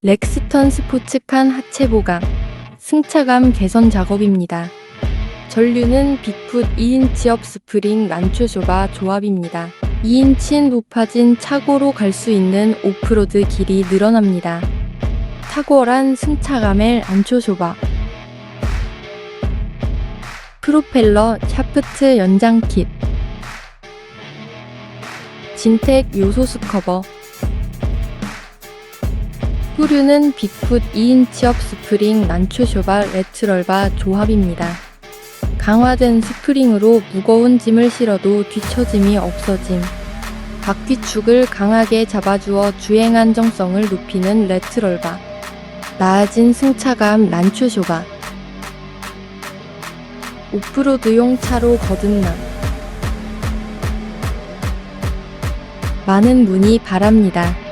렉스턴 스포츠칸 하체 보강, 승차감 개선 작업입니다. 전류는 빅풋 2인치 업 스프링 난초쇼바 조합입니다. 2인치인 높아진 차고로 갈 수 있는 오프로드 길이 늘어납니다. 탁월한 승차감의 난초쇼바 프로펠러 샤프트 연장 킷 진텍 요소수 커버 후류는 빅풋 2인치 업 스프링 난초쇼바 레트럴바 조합입니다. 강화된 스프링으로 무거운 짐을 실어도 뒤처짐이 없어짐. 바퀴축을 강하게 잡아주어 주행 안정성을 높이는 레트럴바. 나아진 승차감 난초쇼바. 오프로드용 차로 거듭남. 많은 문의 바랍니다.